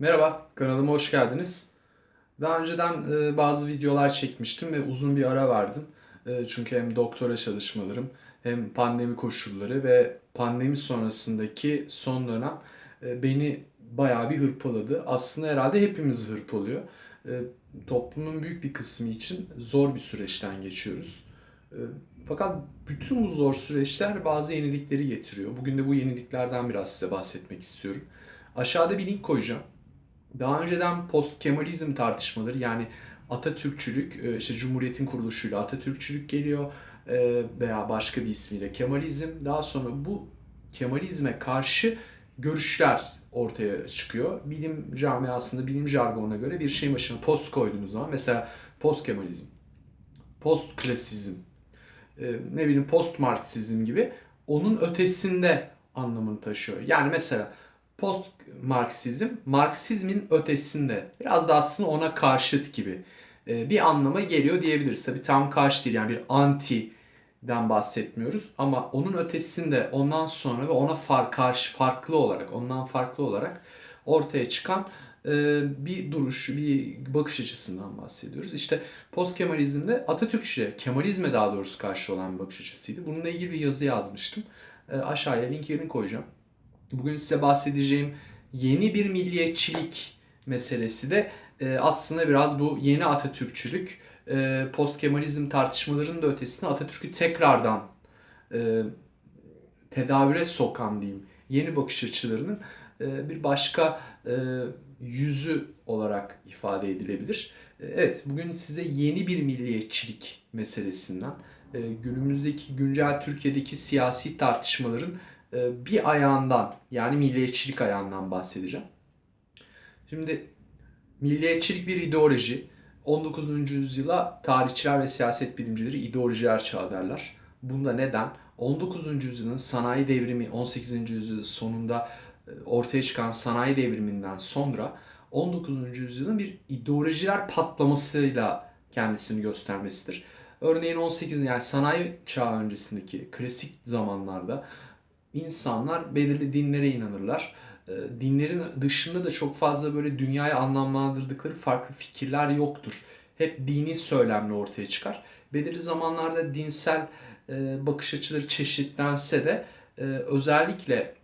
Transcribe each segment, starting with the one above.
Merhaba, kanalıma hoş geldiniz. Daha önceden e, bazı videolar çekmiştim ve uzun bir ara verdim. E, çünkü hem doktora çalışmalarım, hem pandemi koşulları ve pandemi sonrasındaki son dönem e, beni bayağı bir hırpaladı. Aslında herhalde hepimiz hırpalıyor. E, toplumun büyük bir kısmı için zor bir süreçten geçiyoruz. E, fakat bütün bu zor süreçler bazı yenilikleri getiriyor. Bugün de bu yeniliklerden biraz size bahsetmek istiyorum. Aşağıda bir link koyacağım. Daha önceden post Kemalizm tartışmaları yani Atatürkçülük, e, işte Cumhuriyet'in kuruluşuyla Atatürkçülük geliyor e, veya başka bir ismiyle Kemalizm. Daha sonra bu Kemalizme karşı görüşler ortaya çıkıyor. Bilim camiasında, bilim jargonuna göre bir şeyin başına post koyduğunuz zaman mesela post Kemalizm, post Klasizm, e, ne bileyim post Marksizm gibi onun ötesinde anlamını taşıyor. Yani mesela post Marksizm, Marksizmin ötesinde biraz da aslında ona karşıt gibi e, bir anlama geliyor diyebiliriz. Tabii tam karşı değil yani bir anti'den bahsetmiyoruz ama onun ötesinde ondan sonra ve ona far, karşı farklı olarak, ondan farklı olarak ortaya çıkan e, bir duruş, bir bakış açısından bahsediyoruz. İşte post Kemalizm'de Atatürkçe, Kemalizme daha doğrusu karşı olan bir bakış açısıydı. Bununla ilgili bir yazı yazmıştım. E, aşağıya linkini koyacağım. Bugün size bahsedeceğim yeni bir milliyetçilik meselesi de e, aslında biraz bu yeni Atatürkçülük, e, post Kemalizm tartışmalarının da ötesinde Atatürk'ü tekrardan e, tedavüle sokan diyeyim yeni bakış açılarının e, bir başka e, yüzü olarak ifade edilebilir. E, evet, bugün size yeni bir milliyetçilik meselesinden, e, günümüzdeki güncel Türkiye'deki siyasi tartışmaların bir ayağından yani milliyetçilik ayağından bahsedeceğim. Şimdi milliyetçilik bir ideoloji. 19. yüzyıla tarihçiler ve siyaset bilimcileri ideolojiler çağı derler. Bunda neden? 19. yüzyılın sanayi devrimi 18. yüzyılın sonunda e, ortaya çıkan sanayi devriminden sonra 19. yüzyılın bir ideolojiler patlamasıyla kendisini göstermesidir. Örneğin 18 yani sanayi çağı öncesindeki klasik zamanlarda insanlar belirli dinlere inanırlar. Ee, dinlerin dışında da çok fazla böyle dünyayı anlamlandırdıkları farklı fikirler yoktur. Hep dini söylemle ortaya çıkar. Belirli zamanlarda dinsel e, bakış açıları çeşitlense de e, özellikle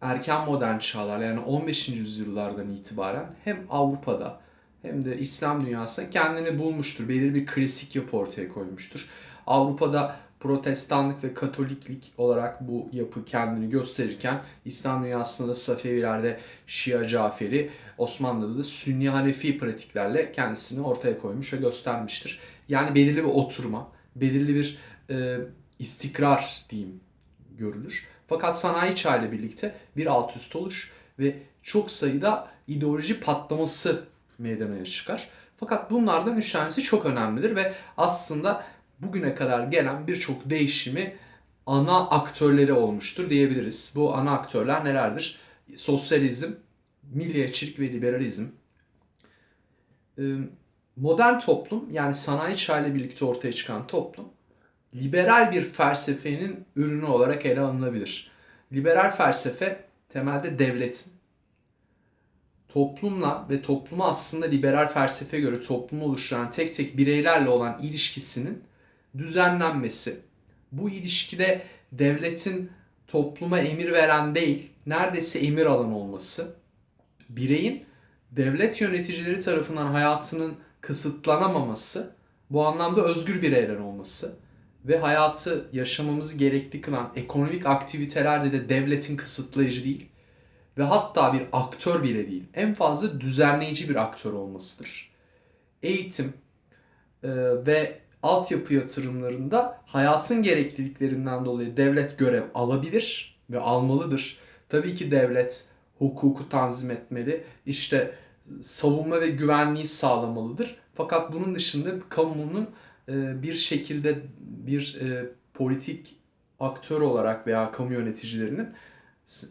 erken modern çağlar yani 15. yüzyıllardan itibaren hem Avrupa'da hem de İslam dünyasında kendini bulmuştur. Belirli bir klasik yapı ortaya koymuştur. Avrupa'da Protestanlık ve Katoliklik olarak bu yapı kendini gösterirken İslam dünyasında da Safevilerde Şia Caferi, Osmanlı'da da Sünni Hanefi pratiklerle kendisini ortaya koymuş ve göstermiştir. Yani belirli bir oturma, belirli bir e, istikrar diyeyim görülür. Fakat sanayi çağı ile birlikte bir alt üst oluş ve çok sayıda ideoloji patlaması meydana çıkar. Fakat bunlardan üç tanesi çok önemlidir ve aslında bugüne kadar gelen birçok değişimi ana aktörleri olmuştur diyebiliriz. Bu ana aktörler nelerdir? Sosyalizm, milliyetçilik ve liberalizm. Ee, modern toplum yani sanayi çağıyla birlikte ortaya çıkan toplum liberal bir felsefenin ürünü olarak ele alınabilir. Liberal felsefe temelde devletin toplumla ve topluma aslında liberal felsefe göre toplumu oluşturan tek tek bireylerle olan ilişkisinin düzenlenmesi. Bu ilişkide devletin topluma emir veren değil, neredeyse emir alan olması. Bireyin devlet yöneticileri tarafından hayatının kısıtlanamaması, bu anlamda özgür bireyler olması ve hayatı yaşamamızı gerekli kılan ekonomik aktivitelerde de devletin kısıtlayıcı değil ve hatta bir aktör bile değil. En fazla düzenleyici bir aktör olmasıdır. Eğitim ve altyapı yatırımlarında hayatın gerekliliklerinden dolayı devlet görev alabilir ve almalıdır. Tabii ki devlet hukuku tanzim etmeli. İşte savunma ve güvenliği sağlamalıdır. Fakat bunun dışında kamunun e, bir şekilde bir e, politik aktör olarak veya kamu yöneticilerinin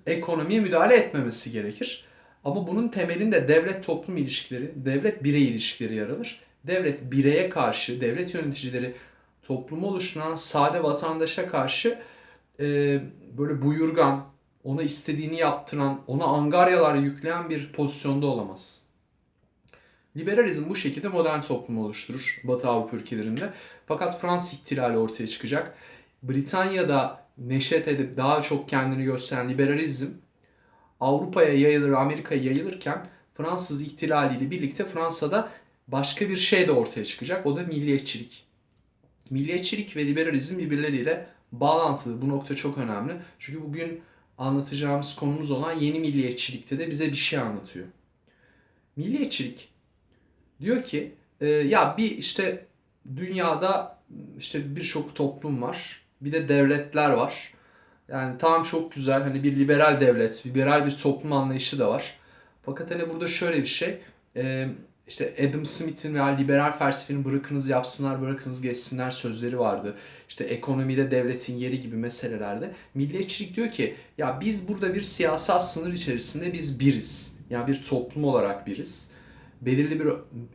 ekonomiye müdahale etmemesi gerekir. Ama bunun temelinde devlet toplum ilişkileri, devlet birey ilişkileri yer alır devlet bireye karşı, devlet yöneticileri toplumu oluşturan sade vatandaşa karşı e, böyle buyurgan, ona istediğini yaptıran, ona angaryalar yükleyen bir pozisyonda olamaz. Liberalizm bu şekilde modern toplumu oluşturur Batı Avrupa ülkelerinde. Fakat Fransız ihtilali ortaya çıkacak. Britanya'da neşet edip daha çok kendini gösteren liberalizm Avrupa'ya yayılır, Amerika'ya yayılırken Fransız ihtilaliyle birlikte Fransa'da başka bir şey de ortaya çıkacak. O da milliyetçilik. Milliyetçilik ve liberalizm birbirleriyle bağlantılı. Bu nokta çok önemli. Çünkü bugün anlatacağımız konumuz olan yeni milliyetçilikte de bize bir şey anlatıyor. Milliyetçilik diyor ki e, ya bir işte dünyada işte birçok toplum var. Bir de devletler var. Yani tamam çok güzel hani bir liberal devlet, liberal bir toplum anlayışı da var. Fakat hani burada şöyle bir şey. e, işte Adam Smith'in veya liberal felsefenin bırakınız yapsınlar, bırakınız geçsinler sözleri vardı. İşte ekonomide devletin yeri gibi meselelerde. Milliyetçilik diyor ki ya biz burada bir siyasal sınır içerisinde biz biriz. Yani bir toplum olarak biriz. Belirli bir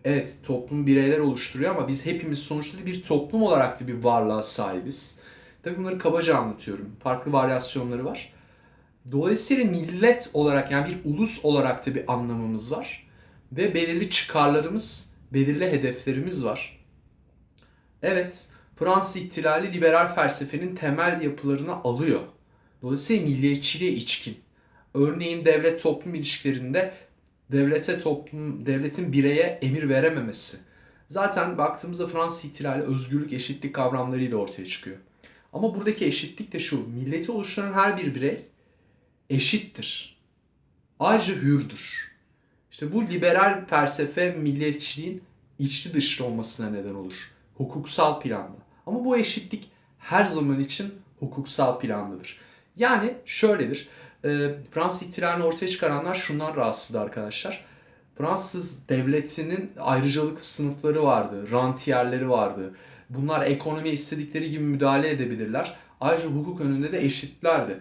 evet toplum bireyler oluşturuyor ama biz hepimiz sonuçta bir toplum olarak da bir varlığa sahibiz. Tabii bunları kabaca anlatıyorum. Farklı varyasyonları var. Dolayısıyla millet olarak yani bir ulus olarak da bir anlamımız var. Ve belirli çıkarlarımız, belirli hedeflerimiz var. Evet, Fransız ihtilali liberal felsefenin temel yapılarını alıyor. Dolayısıyla milliyetçiliğe içkin. Örneğin devlet toplum ilişkilerinde devlete toplum devletin bireye emir verememesi. Zaten baktığımızda Fransız ihtilali özgürlük, eşitlik kavramlarıyla ortaya çıkıyor. Ama buradaki eşitlik de şu. Milleti oluşturan her bir birey eşittir. Ayrıca hürdür. İşte bu liberal felsefe milliyetçiliğin içli dışlı olmasına neden olur. Hukuksal planda. Ama bu eşitlik her zaman için hukuksal plandadır. Yani şöyledir. E, Fransız ihtilalini ortaya çıkaranlar şundan rahatsızdı arkadaşlar. Fransız devletinin ayrıcalıklı sınıfları vardı, rantiyerleri vardı. Bunlar ekonomiye istedikleri gibi müdahale edebilirler. Ayrıca hukuk önünde de eşitlerdi.